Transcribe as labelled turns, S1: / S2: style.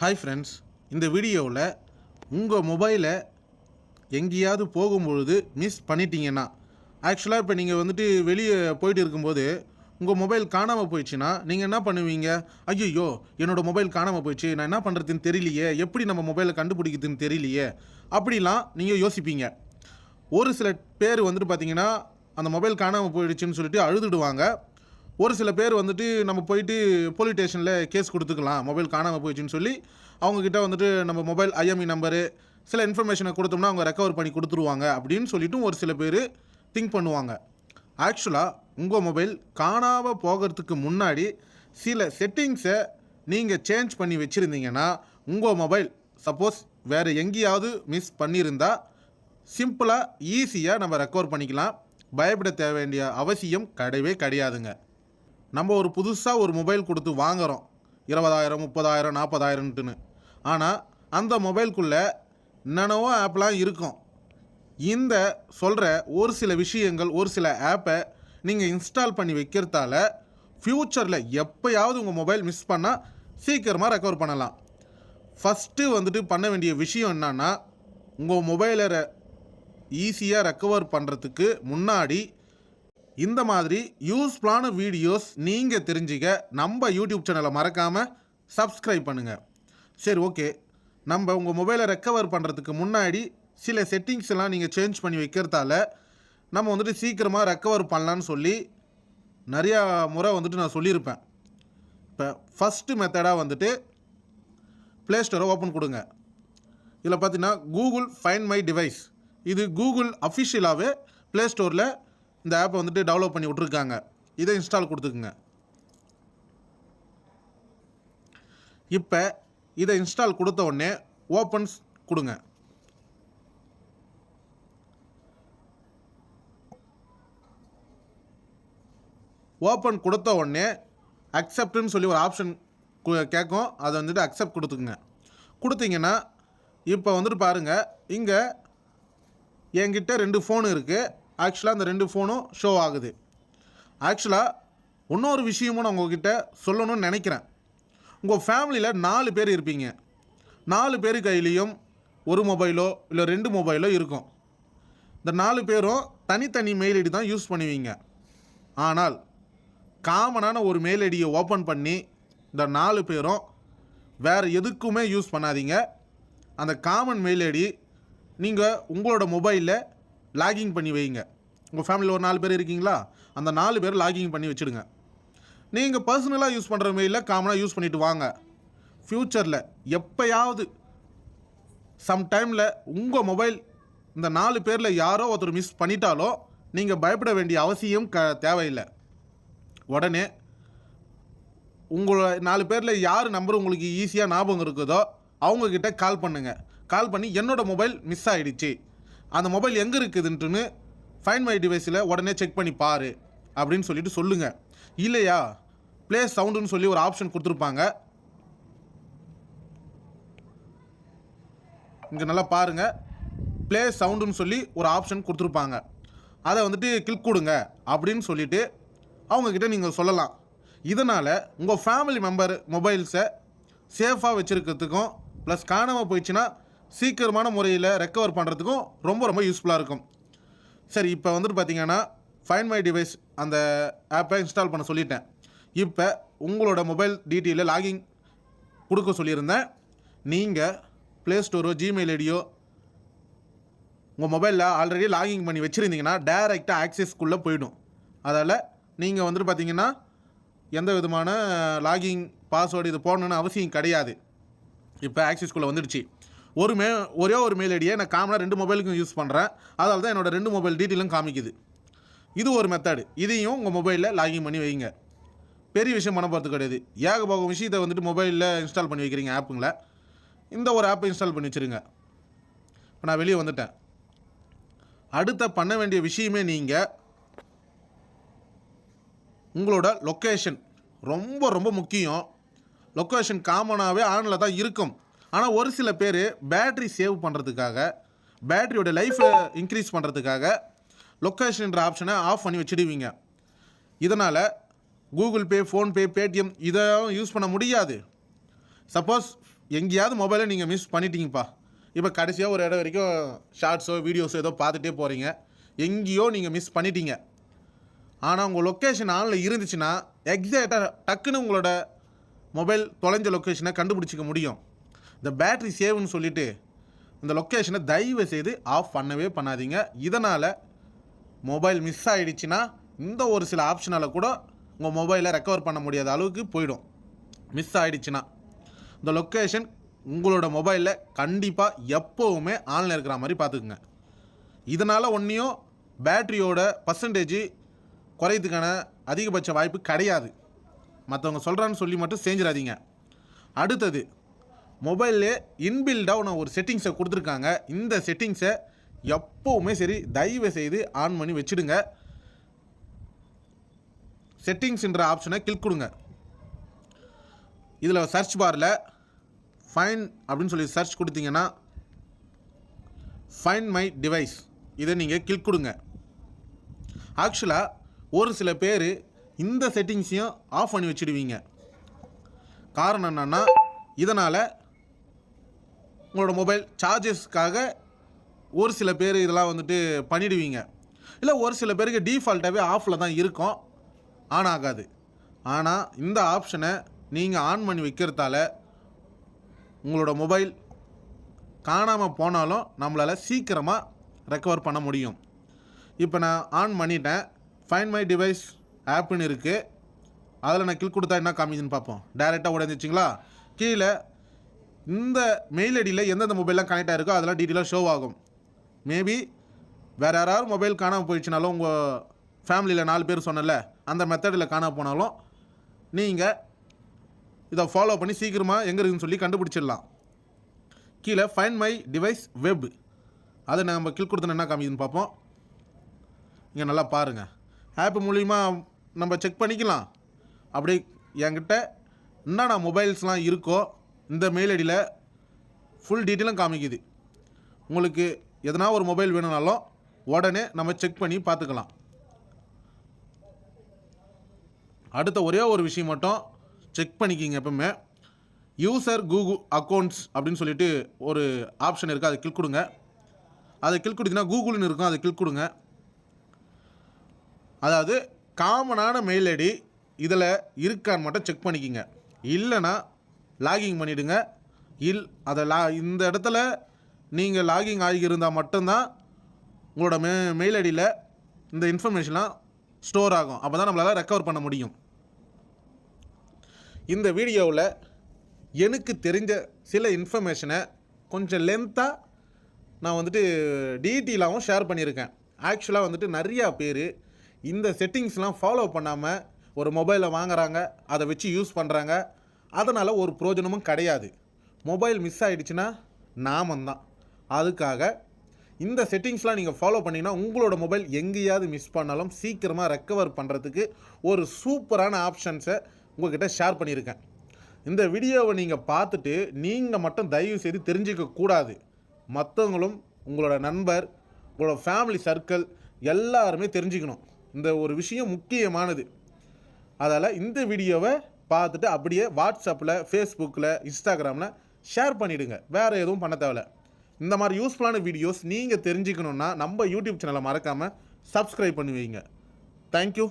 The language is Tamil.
S1: ஹாய் ஃப்ரெண்ட்ஸ் இந்த வீடியோவில் உங்கள் மொபைலை எங்கேயாவது போகும்பொழுது மிஸ் பண்ணிட்டீங்கன்னா ஆக்சுவலாக இப்போ நீங்கள் வந்துட்டு வெளியே போயிட்டு இருக்கும்போது உங்கள் மொபைல் காணாமல் போயிடுச்சுன்னா நீங்கள் என்ன பண்ணுவீங்க? ஐயோ என்னோடய மொபைல் காணாமல் போயிடுச்சு நான் என்ன பண்ணுறதுன்னு தெரியலையே எப்படி நம்ம மொபைலை கண்டுபிடிக்கிறதுன்னு தெரியலையே அப்படிலாம் நீங்கள் யோசிப்பீங்க. ஒரு சில பேர் வந்துட்டு பார்த்தீங்கன்னா அந்த மொபைல் காணாமல் போயிடுச்சுன்னு சொல்லிட்டு அழுதுடுவாங்க. ஒரு சில பேர் வந்துட்டு நம்ம போயிட்டு போலீஸ் ஸ்டேஷனில் கேஸ் கொடுத்துக்கலாம் மொபைல் காணாமல் போயிடுச்சுன்னு சொல்லி அவங்கக்கிட்ட வந்துட்டு நம்ம மொபைல் ஐஎம்இ நம்பரு சில இன்ஃபர்மேஷனை கொடுத்தோம்னா அவங்க ரெக்கவர் பண்ணி கொடுத்துருவாங்க அப்படின்னு சொல்லிட்டும் ஒரு சில பேர் திங்க் பண்ணுவாங்க. ஆக்சுவலாக உங்கள் மொபைல் காணாமல் போகிறதுக்கு முன்னாடி சில செட்டிங்ஸை நீங்கள் சேஞ்ச் பண்ணி வச்சுருந்தீங்கன்னா உங்கள் மொபைல் சப்போஸ் வேறு எங்கேயாவது மிஸ் பண்ணியிருந்தால் சிம்பிளாக ஈஸியாக நம்ம ரெக்கவர் பண்ணிக்கலாம். பயப்பட தேவ வேண்டிய அவசியம் கிடையவே கிடையாதுங்க. நம்ம ஒரு புதுசாக ஒரு மொபைல் கொடுத்து வாங்குகிறோம் இருபதாயிரம் முப்பதாயிரம் நாற்பதாயிரம்ட்டுன்னு ஆனால் அந்த மொபைல்குள்ளே என்னென்னவோ ஆப்லாம் இருக்கும். இந்த சொல்கிற ஒரு சில விஷயங்கள் ஒரு சில ஆப்பை நீங்கள் இன்ஸ்டால் பண்ணி வைக்கிறதால ஃப்யூச்சரில் எப்போயாவது உங்கள் மொபைல் மிஸ் பண்ணால் சீக்கிரமாக ரெக்கவர் பண்ணலாம். ஃபஸ்ட்டு வந்துட்டு பண்ண வேண்டிய விஷயம் என்னன்னா உங்கள் மொபைலை ஈஸியாக ரெக்கவர் பண்ணுறதுக்கு முன்னாடி இந்த மாதிரி யூஸ்ஃபுல்லான வீடியோஸ் நீங்கள் தெரிஞ்சுக்க நம்ம யூடியூப் சேனலை மறக்காமல் சப்ஸ்கிரைப் பண்ணுங்கள் சரி ஓகே நம்ம உங்கள் மொபைலை ரெக்கவர் பண்ணுறதுக்கு முன்னாடி சில செட்டிங்ஸ் எல்லாம் நீங்கள் சேஞ்ச் பண்ணி வைக்கிறதால நம்ம வந்துட்டு சீக்கிரமாக ரெக்கவர் பண்ணலான்னு சொல்லி நிறையா முறை வந்துட்டு நான் சொல்லியிருப்பேன். இப்போ ஃபஸ்ட்டு மெத்தடாக வந்துட்டு ப்ளே ஸ்டோரை ஓப்பன் கொடுங்க. இதில் பார்த்தீங்கன்னா கூகுள் ஃபைன் மை டிவைஸ் இது கூகுள் அஃபிஷியலாகவே ப்ளே ஸ்டோரில் இந்த ஆப்பை வந்துட்டு டெவலப் பண்ணி விட்ருக்காங்க இதை இன்ஸ்டால் கொடுத்துக்குங்க. இப்போ இதை இன்ஸ்டால் கொடுத்த உடனே ஓப்பன்ஸ் கொடுங்க. ஓப்பன் கொடுத்த உடனே அக்செப்ட்னு சொல்லி ஒரு ஆப்ஷன் கேட்கும் அதை வந்துட்டு அக்செப்ட் கொடுத்துக்குங்க. கொடுத்தீங்கன்னா இப்போ வந்துட்டு பாருங்கள் இங்கே என்கிட்ட ரெண்டு ஃபோன் இருக்குது ஆக்சுவலாக அந்த ரெண்டு ஃபோனும் ஷோ ஆகுது. ஆக்சுவலாக இன்னொரு விஷயமும் நான் உங்ககிட்ட சொல்லணும்னு நினைக்கிறேன். உங்கள் ஃபேமிலியில் நாலு பேர் இருப்பீங்க. நாலு பேர் கையிலையும் ஒரு மொபைலோ இல்லை ரெண்டு மொபைலோ இருக்கும். இந்த நாலு பேரும் தனித்தனி மெயில் ஐடி தான் யூஸ் பண்ணுவீங்க. ஆனால் காமனான ஒரு மெயில் ஐடியை ஓப்பன் பண்ணி இந்த நாலு பேரும் வேறு எதுக்குமே யூஸ் பண்ணாதீங்க. அந்த காமன் மெயில் ஐடி நீங்கள் உங்களோட மொபைலில் லாகிங் பண்ணி வைங்க. உங்கள் ஃபேமிலியில் ஒரு நாலு பேர் இருக்கீங்களா? அந்த நாலு பேர் லாகிங் பண்ணி வச்சுடுங்க. நீங்கள் பர்சனலாக யூஸ் பண்ணுற மெயிலில் காமனாக யூஸ் பண்ணிவிட்டு வாங்க. ஃப்யூச்சரில் எப்போயாவது சம்டைமில் உங்கள் மொபைல் இந்த நாலு பேரில் யாரோ ஒருத்தர் மிஸ் பண்ணிட்டாலோ நீங்கள் பயப்பட வேண்டிய அவசியம் க தேவையில்லை. உடனே உங்களை நாலு பேரில் யார் நம்பர் உங்களுக்கு ஈஸியாக ஞாபகம் இருக்குதோ அவங்கக்கிட்ட கால் பண்ணுங்கள் கால் பண்ணி என்னோடய மொபைல் மிஸ் ஆகிடுச்சு அந்த மொபைல் எங்கே இருக்குதுன்ட்டுன்னு ஃபைன் மை டிவைஸில் உடனே செக் பண்ணி பாரு அப்படின்னு சொல்லிட்டு சொல்லுங்கள் இல்லையா? ப்ளே சவுண்டுன்னு சொல்லி ஒரு ஆப்ஷன் கொடுத்துருப்பாங்க. இங்கே நல்லா பாருங்கள் ப்ளே சவுண்டுன்னு சொல்லி ஒரு ஆப்ஷன் கொடுத்துருப்பாங்க. அதை வந்துட்டு கிளிக் கொடுங்க அப்படின்னு சொல்லிட்டு அவங்கக்கிட்ட நீங்கள் சொல்லலாம். இதனால் உங்கள் ஃபேமிலி மெம்பர் மொபைல்ஸை சேஃபாக வச்சுருக்கிறதுக்கும் ப்ளஸ் காணாமல் போயிடுச்சுன்னா சீக்கிரமான முறையில் ரெக்கவர் பண்ணுறதுக்கும் ரொம்ப ரொம்ப யூஸ்ஃபுல்லாக இருக்கும். சரி இப்போ வந்துட்டு பார்த்தீங்கன்னா ஃபைன் மை டிவைஸ் அந்த ஆப்பை இன்ஸ்டால் பண்ண சொல்லிட்டேன். இப்போ உங்களோட மொபைல் டீட்டெயிலில் லாகிங் கொடுக்க சொல்லியிருந்தேன். நீங்கள் ப்ளே ஸ்டோரோ ஜிமெயில் ஐடியோ உங்கள் மொபைலில் ஆல்ரெடி லாகிங் பண்ணி வச்சுருந்தீங்கன்னா டேரெக்டாக ஆக்சஸ்க்குள்ளே போயிடும். அதால் நீங்கள் வந்துட்டு பார்த்தீங்கன்னா எந்த விதமான லாகிங் பாஸ்வேர்டு இது போடணுன்னு அவசியம் கிடையாது. இப்போ ஆக்சிஸ்குள்ளே வந்துடுச்சு. ஒரு மே ஒரே ஒரு மெயில் ஐடியை நான் காமனாக ரெண்டு மொபைலுக்கும் யூஸ் பண்ணுறேன் அதனால தான் என்னோடய ரெண்டு மொபைல் டீட்டெயிலும் காமிக்குது. இது ஒரு மெத்தடு இதையும் உங்கள் மொபைலில் லாகின் பண்ணி வைங்க. பெரிய விஷயம் பண்ண போகிறது கிடையாது. ஏகபோக விஷயத்தை வந்துட்டு மொபைலில் இன்ஸ்டால் பண்ணி வைக்கிறீங்க ஆப்புங்களை இந்த ஒரு ஆப்பை இன்ஸ்டால் பண்ணி வச்சுருங்க. இப்போ நான் வெளியே வந்துட்டேன். அடுத்த பண்ண வேண்டிய விஷயமே நீங்கள் உங்களோட லொக்கேஷன் ரொம்ப ரொம்ப முக்கியம். லொக்கேஷன் காமனாகவே ஆனில் தான் இருக்கும். ஆனால் ஒரு சில பேர் பேட்ரி சேவ் பண்ணுறதுக்காக பேட்டரியோட லைஃப்பை இன்க்ரீஸ் பண்ணுறதுக்காக லொக்கேஷன்ற ஆப்ஷனை ஆஃப் பண்ணி வச்சிடுவீங்க. இதனால் கூகுள் பே ஃபோன்பே பேடிஎம் இதை யூஸ் பண்ண முடியாது. சப்போஸ் எங்கேயாவது மொபைலை நீங்கள் மிஸ் பண்ணிட்டீங்கப்பா. இப்போ கடைசியாக ஒரு இடம் வரைக்கும் ஷார்ட்ஸோ வீடியோஸோ ஏதோ பார்த்துட்டே போகிறீங்க எங்கேயோ நீங்கள் மிஸ் பண்ணிட்டீங்க. ஆனால் உங்கள் லொக்கேஷன் ஆனில் இருந்துச்சுன்னா எக்ஸாக்டாக டக்குன்னு உங்களோட மொபைல் தொலைஞ்ச லொக்கேஷனை கண்டுபிடிச்சிக்க முடியும். இந்த பேட்ரி சேவ்னு சொல்லிட்டு இந்த லொக்கேஷனை தயவு செய்து ஆஃப் பண்ணவே பண்ணாதீங்க. இதனால் மொபைல் மிஸ் ஆகிடுச்சின்னா இந்த ஒரு சில ஆப்ஷனால் கூட உங்கள் மொபைலை ரெக்கவர் பண்ண முடியாத அளவுக்கு போயிடும். மிஸ் ஆகிடுச்சின்னா இந்த லொக்கேஷன் உங்களோட மொபைலில் கண்டிப்பாக எப்போவுமே ஆனில் இருக்கிற மாதிரி பார்த்துக்குங்க. இதனால் ஒன்றையும் பேட்டரியோட பர்சன்டேஜ் குறையதுக்கான அதிகபட்ச வாய்ப்பு கிடையாது. மற்றவங்க சொல்கிறான்னு சொல்லி மட்டும் செஞ்சிடாதீங்க. அடுத்தது மொபைல்லே இன்பில்டாக நான் ஒரு செட்டிங்ஸை கொடுத்துருக்காங்க. இந்த செட்டிங்ஸை எப்போவுமே சரி தயவு செய்து ஆன் பண்ணி வச்சுடுங்க. செட்டிங்ஸ்ன்ற ஆப்ஷனை கிளிக் கொடுங்க. இதில் சர்ச் பாரில் ஃபைன் அப்படின்னு சொல்லி சர்ச் கொடுத்தீங்கன்னா ஃபைன் மை டிவைஸ் இதை நீங்கள் கிளிக் கொடுங்க. ஆக்சுவலாக ஒரு சில பேர் இந்த செட்டிங்ஸையும் ஆஃப் பண்ணி வச்சுடுவீங்க. காரணம் என்னென்னா இதனால் உங்களோட மொபைல் சார்ஜஸ்க்காக ஒரு சில பேர் இதெல்லாம் வந்துட்டு பண்ணிடுவீங்க. இல்லை ஒரு சில பேருக்கு டீஃபால்ட்டாகவே ஆஃபில் தான் இருக்கும். ஆன் ஆகாது. ஆனால் இந்த ஆப்ஷனை நீங்கள் ஆன் பண்ணி வைக்கிறதால உங்களோட மொபைல் காணாமல் போனாலும் நம்மளால் சீக்கிரமாக ரெக்கவர் பண்ண முடியும். இப்போ நான் ஆன் பண்ணிட்டேன். ஃபைன் மை டிவைஸ் ஆப்புன்னு இருக்குது அதில் நான் கிளிக் கொடுத்தா என்ன காமிக்குதுன்னு பார்ப்போம். டேரெக்டாக உடஞ்சிச்சிங்களா கீழே இந்த மெயில் ஐடியில் எந்தெந்த மொபைல்லாம் கனெக்ட் ஆகிருக்கோ அதெல்லாம் டீட்டெயிலாக ஷோ ஆகும். மேபி வேறு யாராவது மொபைல் காணாமல் போயிடுச்சுனாலும் உங்கள் ஃபேமிலியில் நாலு பேர் சொன்னல அந்த மெத்தடில் காணாமல் போனாலும் நீங்கள் இதை ஃபாலோ பண்ணி சீக்கிரமாக எங்கே இருக்குன்னு சொல்லி கண்டுபிடிச்சிடலாம். கீழே ஃபைன் மை டிவைஸ் வெப் அதை நம்ம கிளிக் கொடுத்தோன்னா என்ன காமிக்குதுன்னு பார்ப்போம். இங்கே நல்லா பாருங்கள் ஆப் மூலிமா நம்ம செக் பண்ணிக்கலாம். அப்படி என்கிட்ட என்னென்ன மொபைல்ஸ்லாம் இருக்கோ இந்த மெயில் ஐடியில் ஃபுல் டீட்டெயிலும் காமிக்குது. உங்களுக்கு எதனா ஒரு மொபைல் வேணும்னாலும் உடனே நம்ம செக் பண்ணி பார்த்துக்கலாம். அடுத்த ஒரே ஒரு விஷயம் மட்டும் செக் பண்ணிக்கிங்க எப்பவுமே. யூசர் கூகுள் அக்கௌண்ட்ஸ் அப்படின்னு சொல்லிட்டு ஒரு ஆப்ஷன் இருக்குது அதை கிளிக் கொடுங்க. அதை கிளிக் கொடுத்தீங்கன்னா கூகுள்னு இருக்கும் அதை கிளிக் கொடுங்க. அதாவது காமனான மெயில் ஐடி இதில் இருக்கான்னு மட்டும் செக் பண்ணிக்கிங்க. இல்லைன்னா லாகிங் பண்ணிவிடுங்க இல் அதை லா இந்த இடத்துல நீங்கள் லாகிங் ஆகியிருந்தால் மட்டும்தான் உங்களோட மெ மெயில் ஐடியில் இந்த இன்ஃபர்மேஷன்லாம் ஸ்டோர் ஆகும். அப்போ தான் நம்மளால் ரெக்கவர் பண்ண முடியும். இந்த வீடியோவில் எனக்கு தெரிஞ்ச சில இன்ஃபர்மேஷனை கொஞ்சம் லென்த்தாக நான் வந்துட்டு டீட்டெயிலாகவும் ஷேர் பண்ணியிருக்கேன். ஆக்சுவலாக வந்துட்டு நிறையா பேர் இந்த செட்டிங்ஸ்லாம் ஃபாலோ பண்ணாமல் ஒரு மொபைலை வாங்குறாங்க அதை வச்சு யூஸ் பண்ணுறாங்க அதனால் ஒரு பிரயோஜனமும் கிடையாது. மொபைல் மிஸ் ஆகிடுச்சுன்னா நாமந்தான். அதுக்காக இந்த செட்டிங்ஸ்லாம் நீங்கள் ஃபாலோ பண்ணிங்கன்னா உங்களோட மொபைல் எங்கேயாவது மிஸ் பண்ணாலும் சீக்கிரமாக ரெக்கவர் பண்ணுறதுக்கு ஒரு சூப்பரான ஆப்ஷன்ஸை உங்கள்கிட்ட ஷேர் பண்ணியிருக்கேன். இந்த வீடியோவை நீங்கள் பார்த்துட்டு நீங்கள் மட்டும் தயவு செய்து தெரிஞ்சிக்க கூடாது. மற்றவங்களும் உங்களோட நண்பர் உங்களோட ஃபேமிலி சர்க்கிள் எல்லாருமே தெரிஞ்சுக்கணும். இந்த ஒரு விஷயம் முக்கியமானது. அதால் இந்த வீடியோவை பார்த்துட்டு அப்படியே வாட்ஸ்அப்பில் ஃபேஸ்புக்கில் இன்ஸ்டாகிராமில் ஷேர் பண்ணிவிடுங்க வேறு எதுவும் பண்ண தேவையில்ல. இந்த மாதிரி யூஸ்ஃபுல்லான வீடியோஸ் நீங்கள் தெரிஞ்சுக்கணுன்னா நம்ம யூடியூப் சேனலை மறக்காமல் சப்ஸ்கிரைப் பண்ணி வைங்க. தேங்க்யூ